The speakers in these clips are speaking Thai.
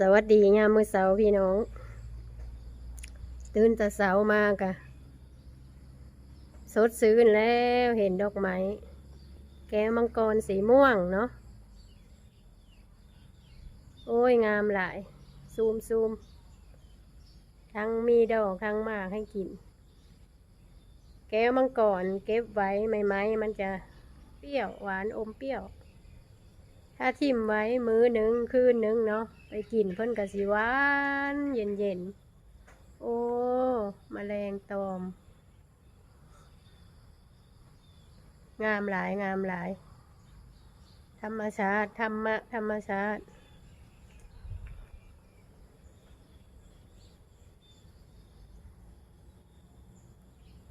สวัสดียามมือเสาร์พี่น้อง ตื่นแต่เสาร์มากะสดซื้นแล้วเห็นดอกไม้แก้วมังกรสีม่วงเนาะโอ้ยงามหลาย ซูมซูมทั้งมีดอกทั้งมากให้กิน แก้วมังกรเก็บไว้ใหม่ๆมันจะเปรี้ยวหวานอมเปรี้ยว ถ้าทิมไว้มื้อหนึ่งคืนหนึ่งเนาะไปกินเพิ่นกะสิหวานเย็นเย็นๆโอ้มแมลงตอม งามหลายงามหลาย ธรรมชาติธรรมะธรรมชาติ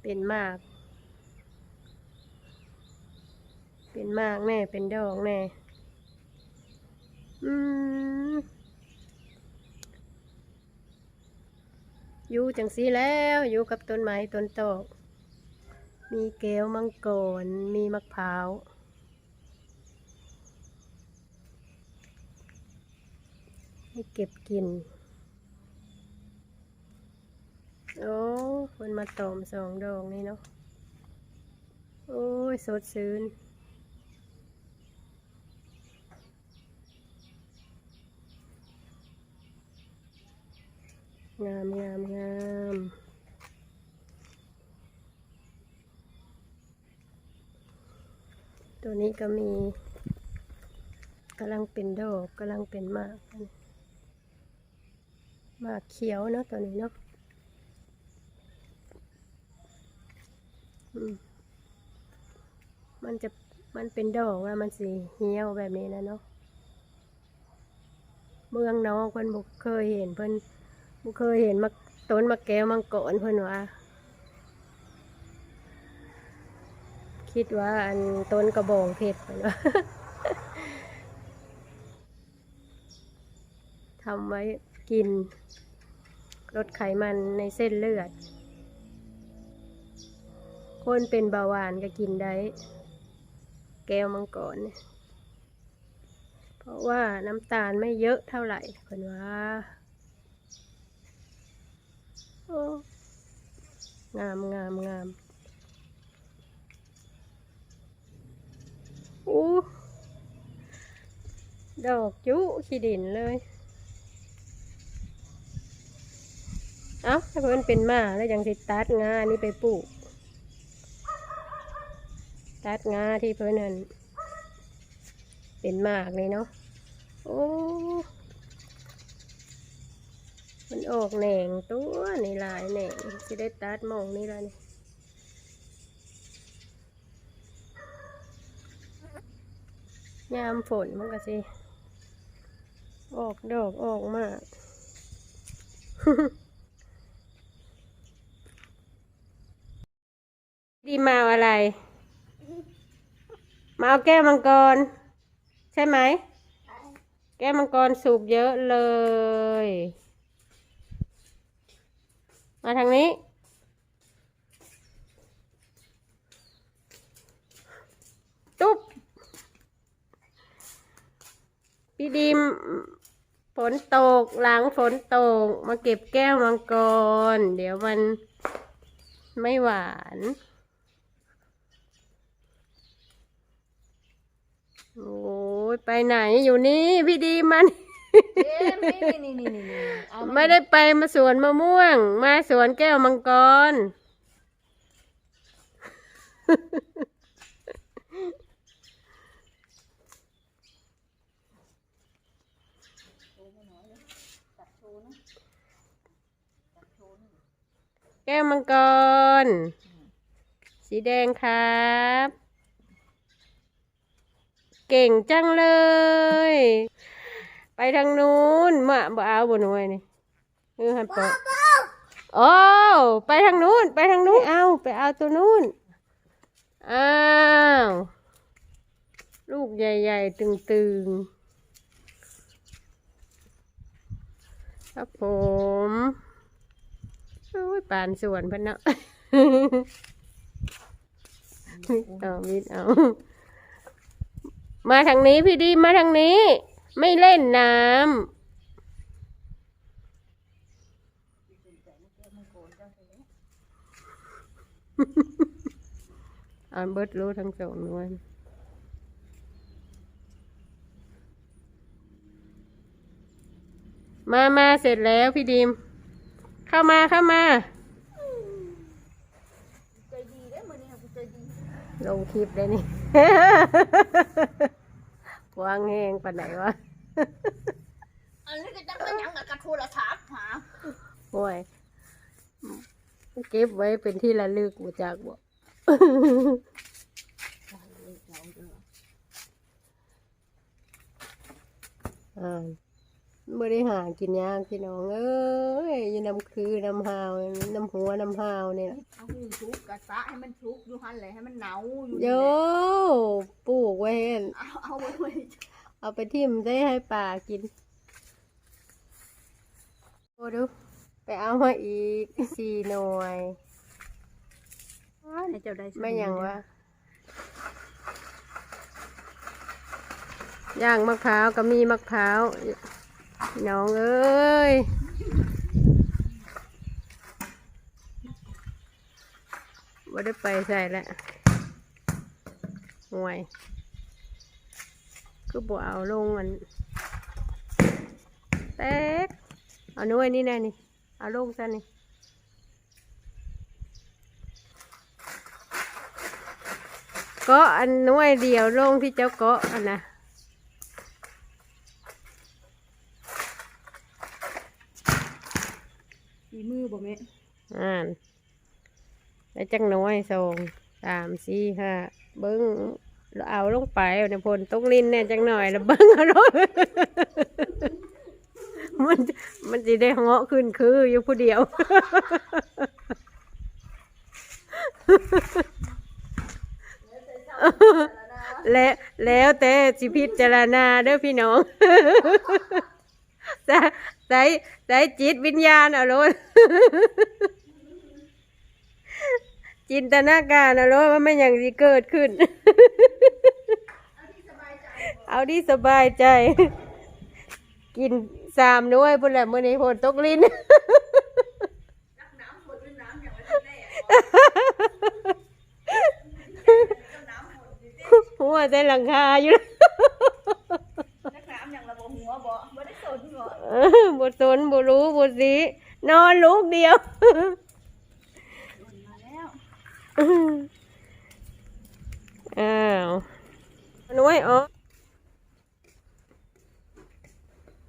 เป็นมาก เป็นมากแน่ เป็นดอกแน่ อยู่จังสีแล้วอยู่กับต้นไม้ต้นตอกมีแก้วมังกรมีมะพร้าวให้เก็บกิน โอ้คนมาตอมสองดอกนี่เนาะ โอ้ย สดชื่น งามงามงามตัวนี้ก็มีกำลังเป็นดอกกำลังเป็นมากมากเขียวเนาะตัวนี้เนาะมันจะมันเป็นดอกว่ามันสีเหี่ยวแบบนี้นะเนาะเมืองน้องเพิ่นบุกเคยเห็นเพิ่น บ่เคยเห็นมาต้นมะแก้วมังกรเพิ่นว่า คิดว่าอันต้นกระบองเพชรเพิ่นว่าทำไว้กิน ลดไขมันในเส้นเลือด คนเป็นเบาหวานก็กินได้ แก้วมังกรเนี่ยเพราะว่าน้ำตาลไม่เยอะเท่าไหร่เพิ่นว่า งามงามงามอู้ดอกจุขี้ดินเลย เอ้าถ้าเพิ่อนเป็นหมาแล้วยังสิตัดงานี่ไปปลูก ตัดงาที่เพิ่นนั่นเป็นหมากเลยเนาะ โอ้ มันออกแหน่งตัวนี่หลายแหน่งจะได้ตัดมองนี่ละนี่ยามฝนมันก็สิ ออกดอกออกมากดีมาเอาอะไร มาเอาแก้วมังกร ใช่ไหม แก้วมังกรสุกเยอะเลย มาทางนี้ ตุ๊บ พี่ดีมฝนตกหลังฝนตก มาเก็บแก้วมังกร เดี๋ยวมันไม่หวานโอ้ยไปไหนอยู่นี่ พี่ดีมัน เอ๊ะไม่นี่นี่นี่นี่เอาาไม่ได้ไปมาสวนมะม่วง มาสวนแก้วมังกร แก้วมังกร สีแดงครับ เก่งจังเลย ไปทางนู้นมาบ่เอาบ่หน่วยนี่เออหันปะโอ้ไปทางนู้น ไปทางนู้นเอาไปเอาตัวนู้นอ้าวลูกใหญ่ๆ ตึงๆ ครับผมโอ้ยปานสวนเพิ่นเนาะเอามิดเอา มาทางนี้พี่ดีมาทางนี้ ไม่เล่นน้ำอันเบิดรู้ทั้งสองนวลมามาเสร็จแล้วพี่ดิม เข้ามาเข้ามาลงคลิปเลยนี่ วางแหงปานไหนวะอันนี้ก็จักมันหยังกับกระโทรศัพท์หาโอ้ยเก็บไว้เป็นที่ระลึกมาจากบ่อ่า ไม่ได้หากินยากพี่น้องเอ้ยอยังน้ำคือน้ำหาวน้ำหัวน้ำหาวเนี่ยเอาหูชุกกระซะให้มันชุกอยู่หั่นแหละให้มันหนาวอยู่โยนี่แหละปลูกไว้ให้เอาเอาไว้ไว้เอาไปทิ่มได้ให้ป่ากินโอ้ดูไปเอามาอีกสี่หน่วยให้เจ้าได้ไม่อย่างวะย่างมะพร้าวก็มีมะพร้าว น้องเอ้ยว่าได้ไปใส่แล้วห่วยคือบ่เอาลงมันแตกเอาหน่วยนี่แน่นี่ เอาลงซะนี่กาะอันหน่วยเดียวลงที่เจ้าเกาะอันนะ ฝีมือบ่แม่ อ่านแล้จังน้อยสองสามสี่ห้าเบิ้งเอาลงไปอาในพลตกลิ้นเนี่ยจังหน่อยแล้วเบิ้งเอาลงมันมันจะได้เหาะขึ้นคืออยู่ผู้เดียวและแล้วแต่สิพิจารณาเด้อพี่น้อง ใส่ใส่ใส่จิตวิญญาณเอาโลดจินตนาการเอาโลดว่าไม่อย่างที่เกิดขึ้น เอาที่สบายใจ กินสามน้วยพุ่นแหละมื่อนี้พนตกลิ้นหัวใจหลังคาอยู่กน้ำอย่างระบบหัวบ่บ่ได้สนบ่ เออบท สนบรู้บทสีนอนลูกเดียวมาแล้วอ้าวหน้อยอ๋อ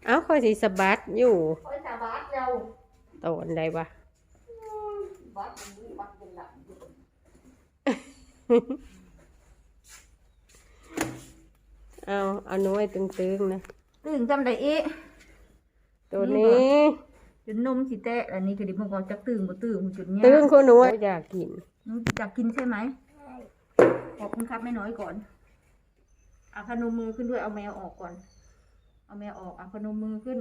เอ้าคอยสีสะบัดอยู่คอยสาบาดเราตอนใดวะบาดเป็นมือบาดเป็นหลังเอาเอาหน้อยตึงๆนะตื่นจำได้อี ตัวนี้จนนมสิแตะอันนี้ก็ดิมันก็จักตื่นบ่ตื่นจุดเนี้ยตึงคนหน้อยอยากกินหนูอยากกินใช่ไหมขอบคุณครับแม่น้อยก่อนเอาพนมมือขึ้นด้วยเอาแมวออกก่อน เอาแมวออกเอาพนมมือขึ้น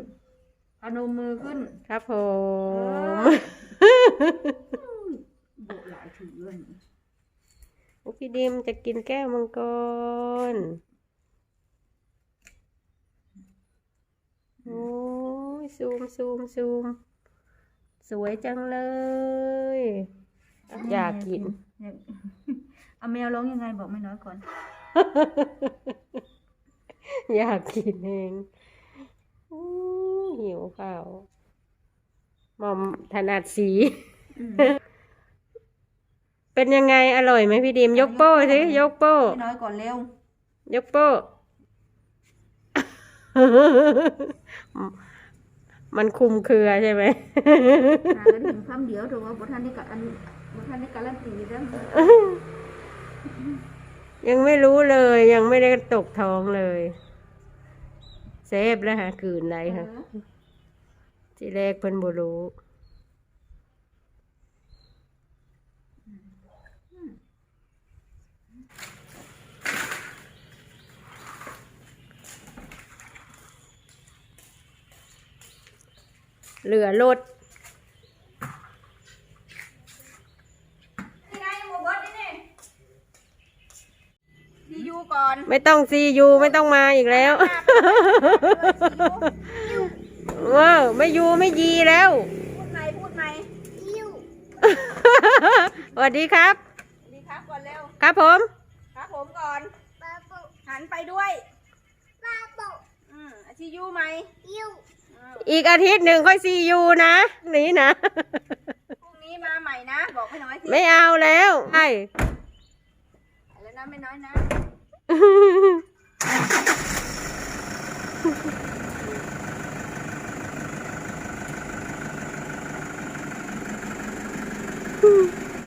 พนมมือขึ้น ครับผมโบกหลายถือเรื่องพี่ดิมจะกินแก้วมังกรโอ้ ยซูมซูมซูม สวยจังเลย อยากกิน เอาแมวร้องยังไงบอกแม่น้อยก่อน อยากกินเองอู้หิวข้าวหมอมถนัดสี เป็นยังไงอร่อยไหมพี่ดิมยกโป้สิยกโป้แม่น้อยก่อนเร็ว ยกโป้ มันคุมเครือใช่ไหมหากันถึงคำเดียวถือว่าบุท่านได้กับอันบุท่านได้การันตีเรื่องยังไม่รู้เลยยังไม่ได้ตกท้องเลยเซฟแล้วฮะคืนไรค่ะที่แรกเพิ่นบ่รู้ เหลือรถนี่ไงโมเบิร์ตนี่นี่ซียูก่อนไม่ต้องซียูไม่ต้องมาอีกแล้วว้าวไม่ยูไม่ยีแล้ว พูดไหมพูดไหมสวัสดีครับ สวัสดีครับก่อนเร็ว ครับผม ครับผมก่อนหันไปด้วยอืมอาชียูไหมยู อีกอาทิตย์หนึ่งค่อยซีอูนะนี่นะ พรุ่งนี้มาใหม่นะ บอกไม่น้อยสิไม่เอาแล้วใช่แล้วนะไม่น้อยนะอืม